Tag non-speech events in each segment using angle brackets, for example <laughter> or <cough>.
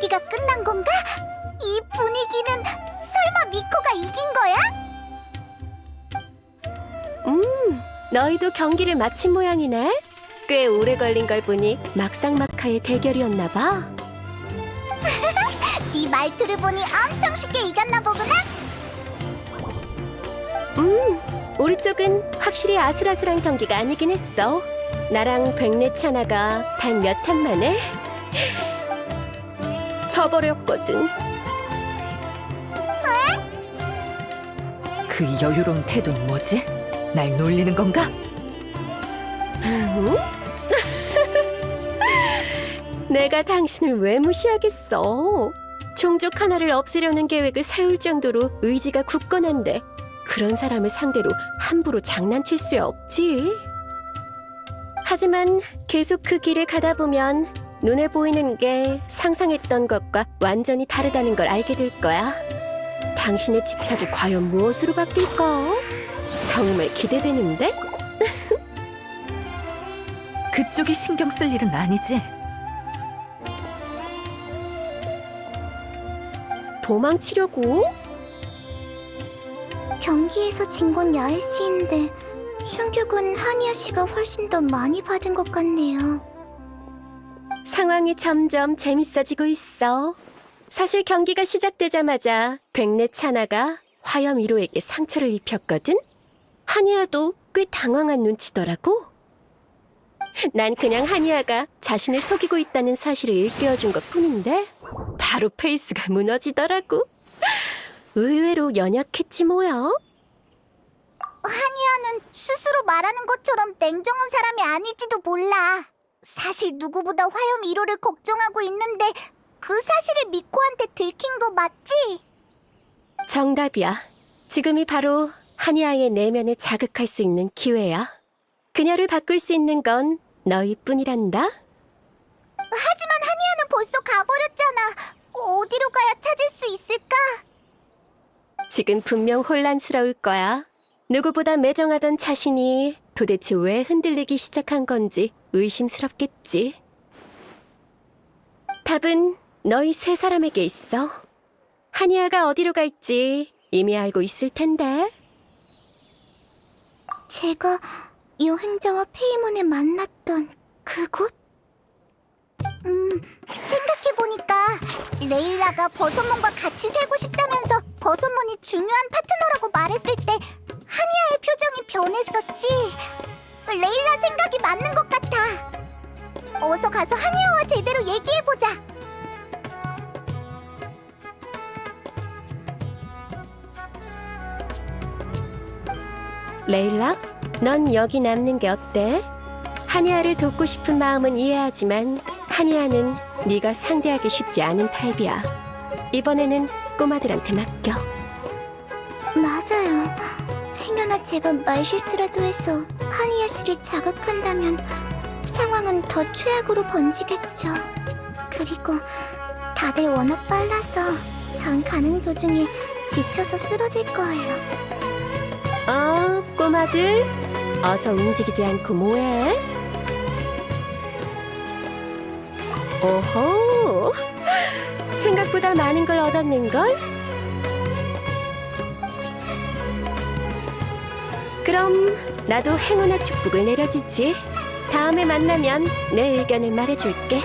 경기가 끝난 건가? 이 분위기는 설마 미코가 이긴 거야? 음, 너희도 경기를 마친 모양이네. 꽤 오래 걸린 걸 보니 막상막하의 대결이었나 봐. <laughs> 네 말투를 보니 엄청 쉽게 이겼나 보구나. 음, 우리 쪽은 확실히 아슬아슬한 경기가 아니긴 했어. 나랑 백내 천하가 단 몇 탄 만에 져버렸거든. 그 여유로운 태도는 뭐지? 날 놀리는 건가? 응? <laughs> 내가 당신을 왜 무시하겠어? 종족 하나를 없애려는 계획을 세울 정도로 의지가 굳건한데 그런 사람을 상대로 함부로 장난칠 수야 없지. 하지만 계속 그 길을 가다 보면 눈에 보이는 게 상상했던 것과 완전히 다르다는 걸 알게 될 거야. 당신의 집착이 과연 무엇으로 바뀔까? 정말 기대되는데? <laughs> 그쪽이 신경 쓸 일은 아니지. 도망치려고? 경기에서 진 건 야엘 씨인데 충격은 하니아 씨가 훨씬 더 많이 받은 것 같네요. 상황이 점점 재밌어지고 있어. 사실 경기가 시작되자마자 백내 차나가 화염 1호에게 상처를 입혔거든? 하니아도 꽤 당황한 눈치더라고. 난 그냥 하니아가 자신을 속이고 있다는 사실을 일깨워준 것 뿐인데 바로 페이스가 무너지더라고. 의외로 연약했지 뭐야. 하니아는 스스로 말하는 것처럼 냉정한 사람이 아닐지도 몰라. 사실 누구보다 화염 1호를 걱정하고 있는데 그 사실을 미코한테 들킨 거 맞지? 정답이야. 지금이 바로 하니아의 내면을 자극할 수 있는 기회야. 그녀를 바꿀 수 있는 건 너희뿐이란다. 하지만 하니아는 벌써 가버렸잖아. 어디로 가야 찾을 수 있을까? 지금 분명 혼란스러울 거야. 누구보다 매정하던 자신이 도대체 왜 흔들리기 시작한 건지 의심스럽겠지. 답은 너희 세 사람에게 있어. 하니아가 어디로 갈지 이미 알고 있을 텐데. 제가 여행자와 페이몬을 만났던 그곳? 음, 생각해보니까 레일라가 버섯몬과 같이 살고 싶다면서 버섯몬이 중요한 파트너라고 말했을 때 변했었지. 레일라 생각이 맞는 것 같아. 어서 가서 하니아와 제대로 얘기해보자. 레일라, 넌 여기 남는 게 어때? 하니아를 돕고 싶은 마음은 이해하지만 하니아는 네가 상대하기 쉽지 않은 타입이야. 이번에는 꼬마들한테 맡겨. 맞아요. 행여나 제가 말실수라도 해서 하니아 씨를 자극한다면 상황은 더 최악으로 번지겠죠. 그리고 다들 워낙 빨라서 전 가는 도중에 지쳐서 쓰러질 거예요. 어, 꼬마들, 어서 움직이지 않고 뭐해? 오호, 생각보다 많은 걸 얻었는걸? 그럼 나도 행운의 축복을 내려주지. 다음에 만나면 내 의견을 말해줄게.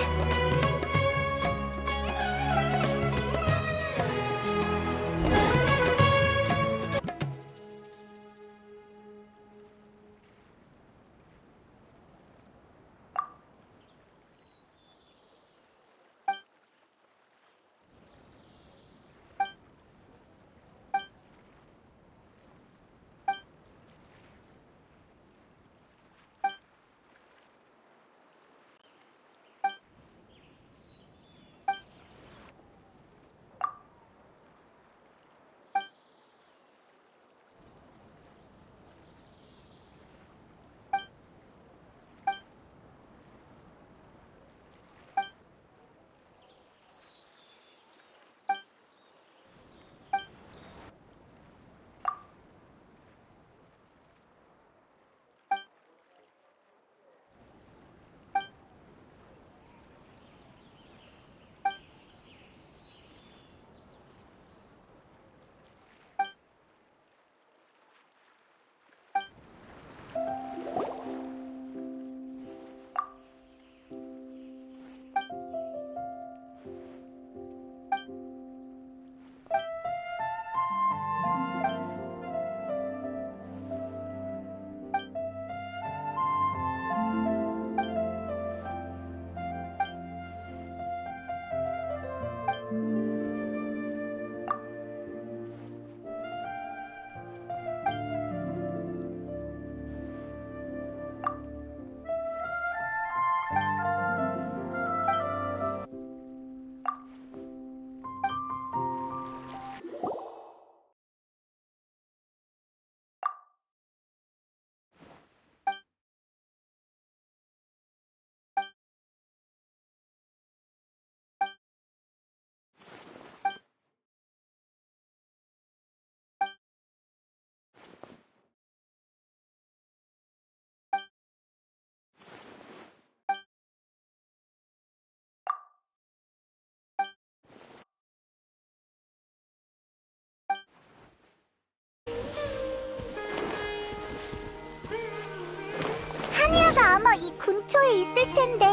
근처에 있을 텐데.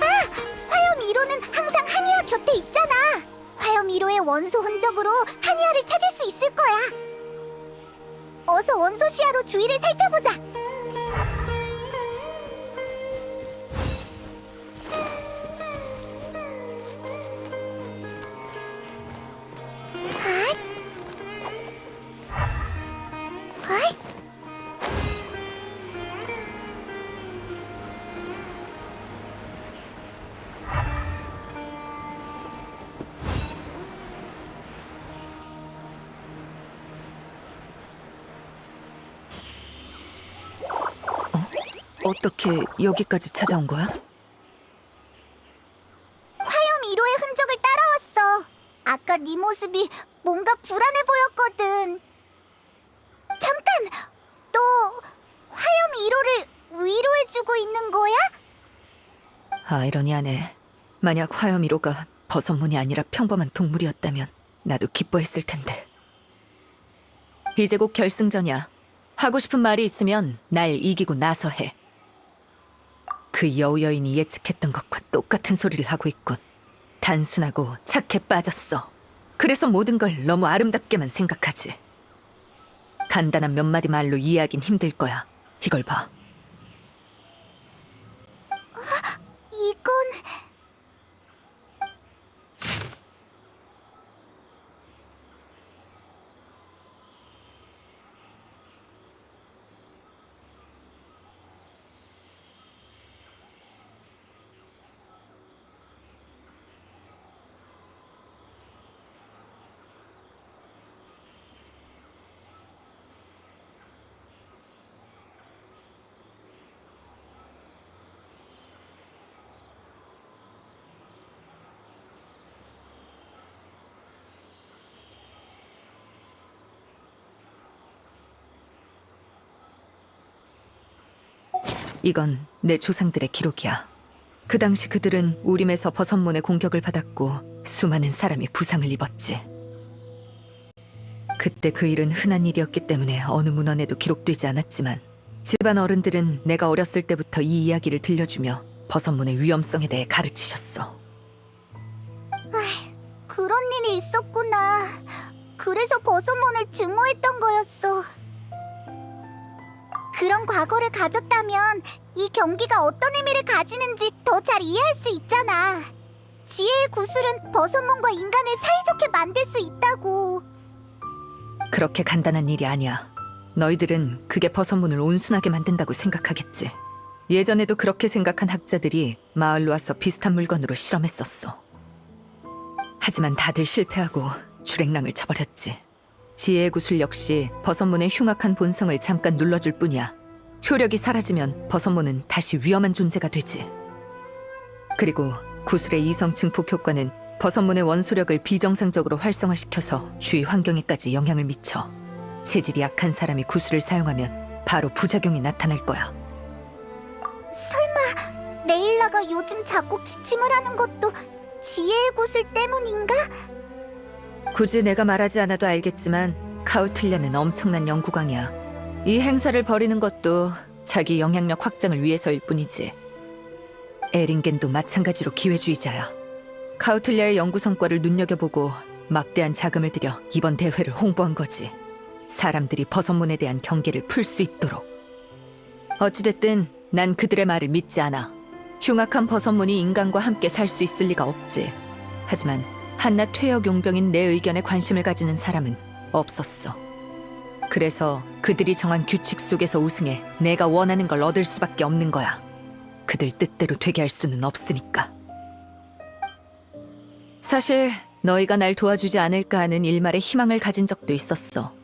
아, 화염 1호는 항상 한이아 곁에 있잖아. 화염 1호의 원소 흔적으로 한이아를 찾을 수 있을 거야. 어서 원소 시야로 주위를 살펴보자. 어떻게 여기까지 찾아온 거야? 화염 1호의 흔적을 따라왔어. 아까 네 모습이 뭔가 불안해 보였거든. 잠깐! 너 화염 1호를 위로해주고 있는 거야? 아이러니하네. 만약 화염 1호가 버섯문이 아니라 평범한 동물이었다면 나도 기뻐했을 텐데. 이제 곧 결승전이야. 하고 싶은 말이 있으면 날 이기고 나서 해. 그 여우 여인이 예측했던 것과 똑같은 소리를 하고 있군. 단순하고 착해 빠졌어. 그래서 모든 걸 너무 아름답게만 생각하지. 간단한 몇 마디 말로 이해하긴 힘들 거야. 이걸 봐. 이건 이건 내 조상들의 기록이야. 그 당시 그들은 우림에서 버섯문의 공격을 받았고 수많은 사람이 부상을 입었지. 그때 그 일은 흔한 일이었기 때문에 어느 문헌에도 기록되지 않았지만 집안 어른들은 내가 어렸을 때부터 이 이야기를 들려주며 버섯문의 위험성에 대해 가르치셨어. 그런 일이 있었구나. 그래서 버섯몬을 증오했던 거였어. 그런 과거를 가졌다면 이 경기가 어떤 의미를 가지는지 더 잘 이해할 수 있잖아. 지혜의 구슬은 버섯몬과 인간을 사이좋게 만들 수 있다고. 그렇게 간단한 일이 아니야. 너희들은 그게 버섯문을 온순하게 만든다고 생각하겠지. 예전에도 그렇게 생각한 학자들이 마을로 와서 비슷한 물건으로 실험했었어. 하지만 다들 실패하고 주랭랑을 쳐버렸지. 지혜의 구슬 역시 버섯문의 흉악한 본성을 잠깐 눌러줄 뿐이야. 효력이 사라지면 버섯문은 다시 위험한 존재가 되지. 그리고 구슬의 이성 증폭 효과는 버섯문의 원소력을 비정상적으로 활성화시켜서 주위 환경에까지 영향을 미쳐. 체질이 약한 사람이 구슬을 사용하면 바로 부작용이 나타날 거야. 설마 레일라가 요즘 자꾸 기침을 하는 것도 지혜의 구슬 때문인가? 굳이 내가 말하지 않아도 알겠지만 카우틀리아는 엄청난 연구광이야. 이 행사를 벌이는 것도 자기 영향력 확장을 위해서일 뿐이지. 에링겐도 마찬가지로 기회주의자야. 카우틀리아의 연구 성과를 눈여겨보고 막대한 자금을 들여 이번 대회를 홍보한 거지. 사람들이 버섯문에 대한 경계를 풀 수 있도록. 어찌됐든 난 그들의 말을 믿지 않아. 흉악한 버섯문이 인간과 함께 살 수 있을 리가 없지. 하지만 한낱 퇴역 용병인 내 의견에 관심을 가지는 사람은 없었어. 그래서 그들이 정한 규칙 속에서 우승해 내가 원하는 걸 얻을 수밖에 없는 거야. 그들 뜻대로 되게 할 수는 없으니까. 사실 너희가 날 도와주지 않을까 하는 일말의 희망을 가진 적도 있었어.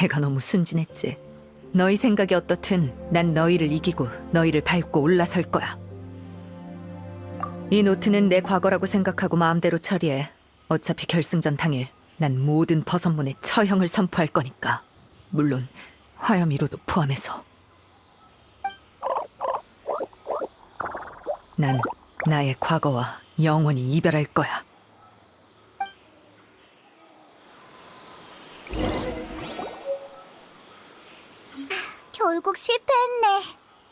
내가 너무 순진했지. 너희 생각이 어떻든 난 너희를 이기고 너희를 밟고 올라설 거야. 이 노트는 내 과거라고 생각하고 마음대로 처리해. 어차피 결승전 당일 난 모든 버섯문에 처형을 선포할 거니까. 물론 화염 1호도 포함해서. 난 나의 과거와 영원히 이별할 거야. 결국 실패했네.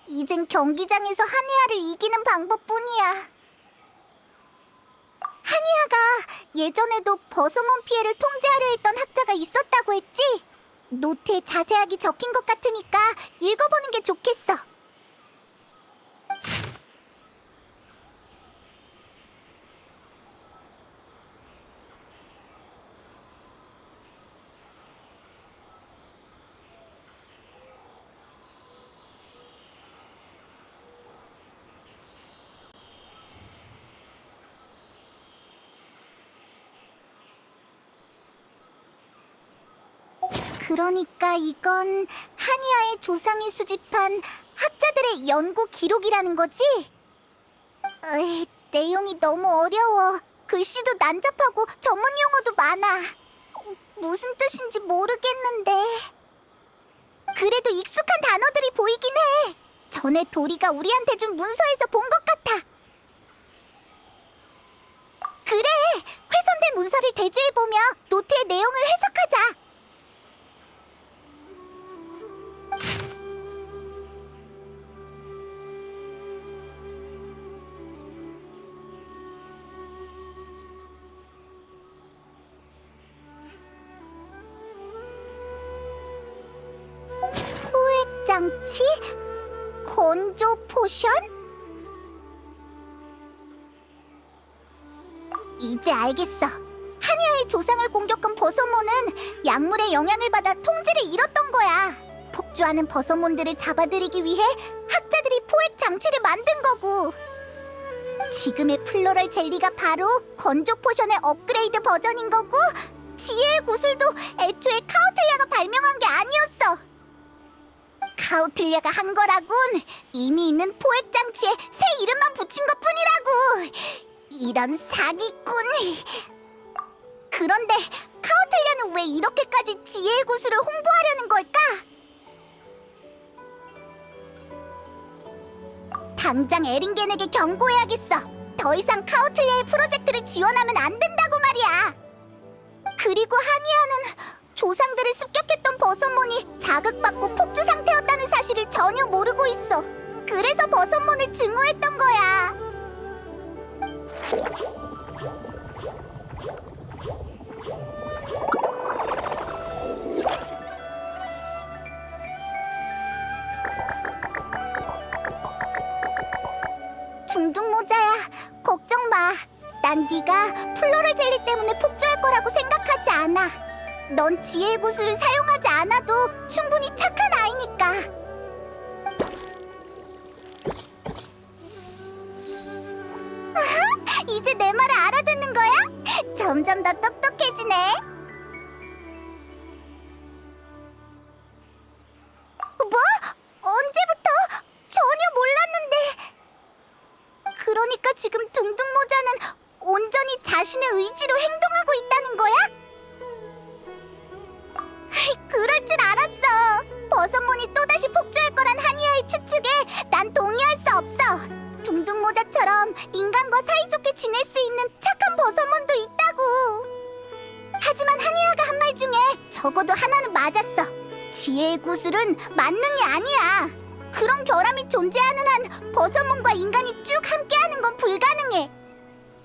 이젠 경기장에서 한이아를 이기는 방법뿐이야. 한이아가 예전에도 버섯몬 피해를 통제하려 했던 학자가 있었다고 했지? 노트에 자세하게 적힌 것 같으니까 읽어보는 게 좋겠어. 그러니까 이건 한이아의 조상이 수집한 학자들의 연구 기록이라는 거지? 에이, 내용이 너무 어려워. 글씨도 난잡하고 전문 용어도 많아. 무슨 뜻인지 모르겠는데. 그래도 익숙한 단어들이 보이긴 해. 전에 도리가 우리한테 준 문서에서 본 것 같아. 그래, 훼손된 문서를 대조해보며 노트의 내용을 해석하자. 장치? 건조 포션? 이제 알겠어. 한야의 조상을 공격한 버섯몬은 약물의 영향을 받아 통제를 잃었던 거야. 폭주하는 버섯몬들을 잡아들이기 위해 학자들이 포획 장치를 만든 거고. 지금의 플로럴 젤리가 바로 건조 포션의 업그레이드 버전인 거고 지혜의 구슬도 애초에 카우틀리아가 발명한 게 아니었어. 카우틀리아가 한 거라곤 이미 있는 포획 장치에 새 이름만 붙인 것 뿐이라고. 이런 사기꾼. 그런데 카우틀리아는 왜 이렇게까지 지혜의 구슬을 홍보하려는 걸까? 당장 에린겐에게 경고해야겠어. 더 이상 카우틀리아의 프로젝트를 지원하면 안 된다고 말이야. 그리고 한이아는 조상들을 습격했던 버섯몬이 자극받고 폭주 상태였다는 사실을 전혀 모르고 있어. 그래서 버섯몬을 증오했던 거야. 둥둥 모자야, 걱정 마. 난 네가 플로럴 젤리 때문에 폭주할 거라고 생각하지 않아. 넌 지혜 구슬을 사용하지 않아도 충분히 착한 아이니까. 이제 내 말을 알아듣는 거야? 점점 더 똑똑해지네. 뭐? 언제부터? 전혀 몰랐는데. 그러니까 지금 둥둥 모자는 온전히 자신의 의지로 행동하고 버섯몬이 또다시 폭주할 거란 한이아의 추측에 난 동의할 수 없어. 둥둥 모자처럼 인간과 사이좋게 지낼 수 있는 착한 버섯몬도 있다고. 하지만 한이아가 한 말 중에 적어도 하나는 맞았어. 지혜의 구슬은 만능이 아니야. 그런 결함이 존재하는 한 버섯몬과 인간이 쭉 불가능해.